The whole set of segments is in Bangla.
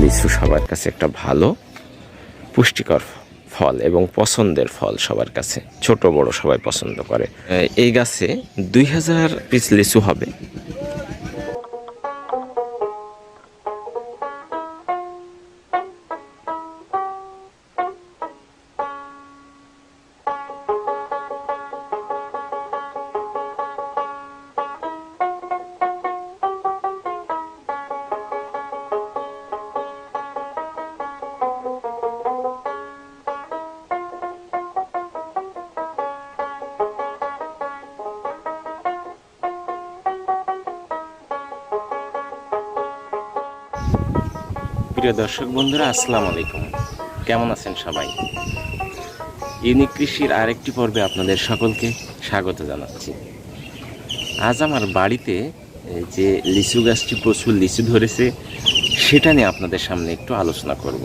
লিচু সবার কাছে একটা ভালো, পুষ্টিকর ফল এবং পছন্দের ফল সবার কাছে, ছোট বড় সবাই পছন্দ করে। এই গাছে দুই হাজার পিস লিচু হবে। প্রিয় দর্শক বন্ধুরা, আসসালামু আলাইকুম। কেমন আছেন সবাই? ইউনিক কৃষির আরেকটি পর্বে আপনাদের সকলকে স্বাগত জানাচ্ছি। আজ আমার বাড়িতে যে লিচু গাছটি প্রচুর লিচু ধরেছে, সেটা নিয়ে আপনাদের সামনে একটু আলোচনা করব।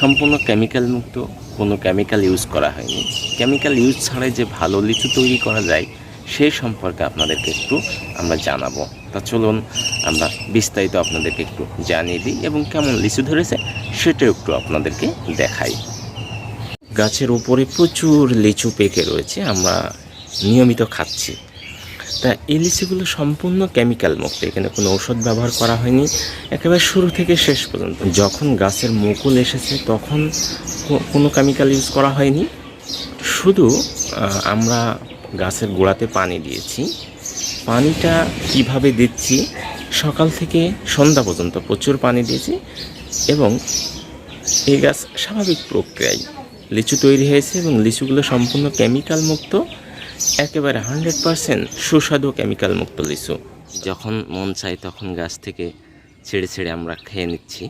সম্পূর্ণ কেমিক্যাল মুক্ত, কোনো কেমিক্যাল ইউজ করা হয়নি। কেমিক্যাল ইউজ ছাড়াই যে ভালো লিচু তৈরি করা যায় সেই সম্পর্কে আপনাদেরকে একটু আমরা জানাব। তা চলুন আমরা বিস্তারিত আপনাদেরকে একটু জানিয়ে দিই এবং কেমন লিচু ধরেছে সেটাও একটু আপনাদেরকে দেখাই। গাছের উপরে প্রচুর লিচু পেকে রয়েছে, আমরা নিয়মিত খাচ্ছি। তা এই লিচুগুলো সম্পূর্ণ কেমিক্যাল মুক্ত, এখানে কোনো ঔষধ ব্যবহার করা হয়নি। একেবারে শুরু থেকে শেষ পর্যন্ত। যখন গাছের মুকুল এসেছে, তখন কোনো কেমিক্যাল ইউজ করা হয়নি। শুধু আমরা গাছের গোড়াতে পানি দিয়েছি। পানিটা কীভাবে দিচ্ছি? সকাল থেকে সন্ধ্যা পর্যন্ত প্রচুর পানি দিয়েছি এবং এই গাছ স্বাভাবিক প্রক্রিয়ায় লিচু তৈরি হয়েছে এবং লিচুগুলো সম্পূর্ণ কেমিক্যাল মুক্ত, একেবারে হান্ড্রেড পারসেন্ট সুস্বাদু কেমিক্যাল মুক্ত লিচু। যখন মন চাই তখন গাছ থেকে ছেড়ে ছেড়ে আমরা খেয়ে নিচ্ছি।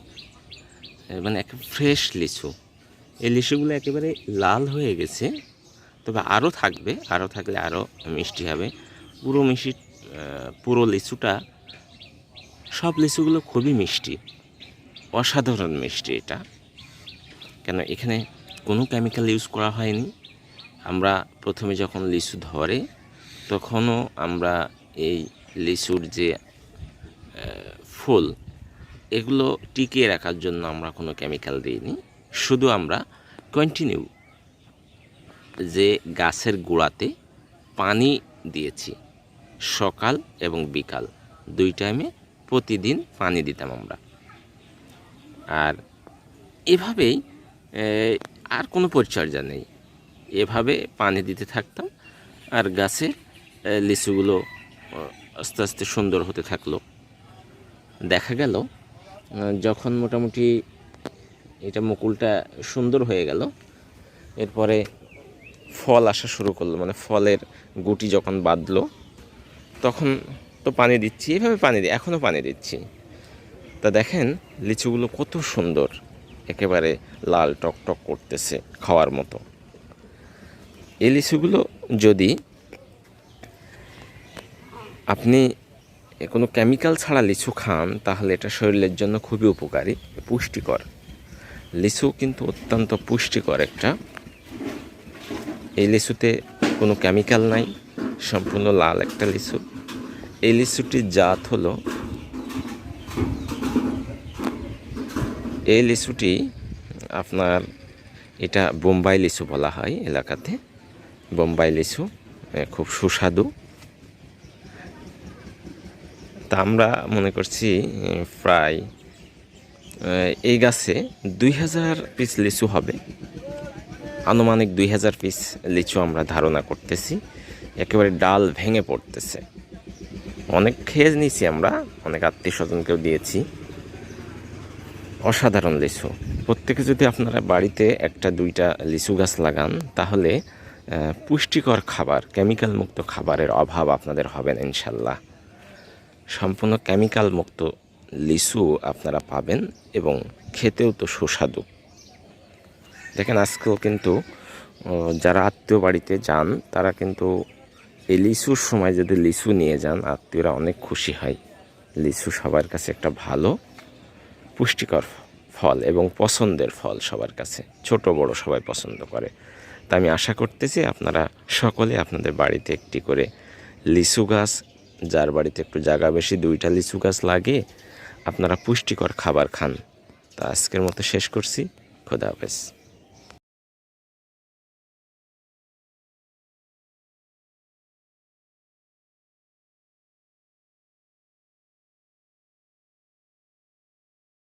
মানে একটা ফ্রেশ লিচু। এই লিচুগুলো একেবারে লাল হয়ে গেছে, তবে আরও থাকবে, আরও থাকলে আরও মিষ্টি হবে। পুরো মিষ্টি পুরো লিচুটা, সব লিচুগুলো খুবই মিষ্টি, অসাধারণ মিষ্টি এটা। কেন, এখানে কোনো কেমিক্যাল ইউজ করা হয়নি। আমরা প্রথমে যখন লিচু ধরে, তখনও আমরা এই লিচুর যে ফুল, এগুলো টিকিয়ে রাখার জন্য আমরা কোনো কেমিক্যাল দিইনি। শুধু আমরা কন্টিনিউ যে গাছের গোড়াতে পানি দিয়েছি। সকাল এবং বিকাল। দুই টাইমে প্রতিদিন পানি দিতাম আমরা। আর এভাবেই আর কোনো পরিচর্যা নেই। এভাবে পানি দিতে থাকতাম, আর গাছে লিচুগুলো আস্তে আস্তে সুন্দর হতে থাকল। দেখা গেল যখন মোটামুটি এটা মুকুলটা সুন্দর হয়ে গেল, এরপরে ফল আসা শুরু করল। মানে ফলের গুটি যখন বাঁধলো তখন তো পানি দিচ্ছি, এভাবে পানি দিই এখনও পানি দিচ্ছি। তা দেখেন, লিচুগুলো কত সুন্দর, একেবারে লাল টক টক করতেছে খাওয়ার মতো। এই লিচুগুলো যদি আপনি কোনো কেমিক্যাল ছাড়া লিচু খান, তাহলে এটা শরীরের জন্য খুবই উপকারী, পুষ্টিকর। লিচু কিন্তু অত্যন্ত পুষ্টিকর একটা। এই লিচুতে কোনো কেমিক্যাল নাই, সম্পূর্ণ লাল একটা লিচু। এই লিচুটির জাত হলো। এই লিচুটি আপনার এটা বোম্বাই লিচু বলা হয় এলাকাতে। বোম্বাই লিচু খুব সুস্বাদু। তা আমরা মনে করছি প্রায় এই গাছে দুই হাজার পিস লিচু হবে। আনুমানিক দুই হাজার পিস লিচু আমরা ধারণা করতেছি। একেবারে ডাল ভেঙে পড়তেছে। অনেক খেয়ে নিয়েছি আমরা, অনেক আত্মীয় স্বজনকেও দিয়েছি। অসাধারণ লিচু। প্রত্যেকে যদি আপনারা বাড়িতে একটা, দুইটা লিচু গাছ লাগান, তাহলে পুষ্টিকর খাবার কেমিক্যাল মুক্ত খাবারের অভাব আপনাদের হবে না ইনশাল্লাহ সম্পূর্ণ কেমিক্যাল মুক্ত লিচু আপনারা পাবেন এবং খেতেও তো সুস্বাদু। দেখেন আজকেও কিন্তু যারা আত্মীয় বাড়িতে যান, তারা কিন্তু এই লিচুর সময় যদি লিচু নিয়ে যান, আত্মীয়রা অনেক খুশি হয়। লিচু সবার কাছে একটা ভালো, পুষ্টিকর ফল এবং পছন্দের ফল সবার কাছে, ছোট বড় সবাই পছন্দ করে। তা আমি আশা করতেছি আপনারা সকলে আপনাদের বাড়িতে একটি করে লিচু গাছ, যার বাড়িতে একটু জায়গা বেশি, দুইটা লিচু গাছ লাগে আপনারা পুষ্টিকর খাবার খান। তা আজকের মতো শেষ করছি। খোদা হাফেজ।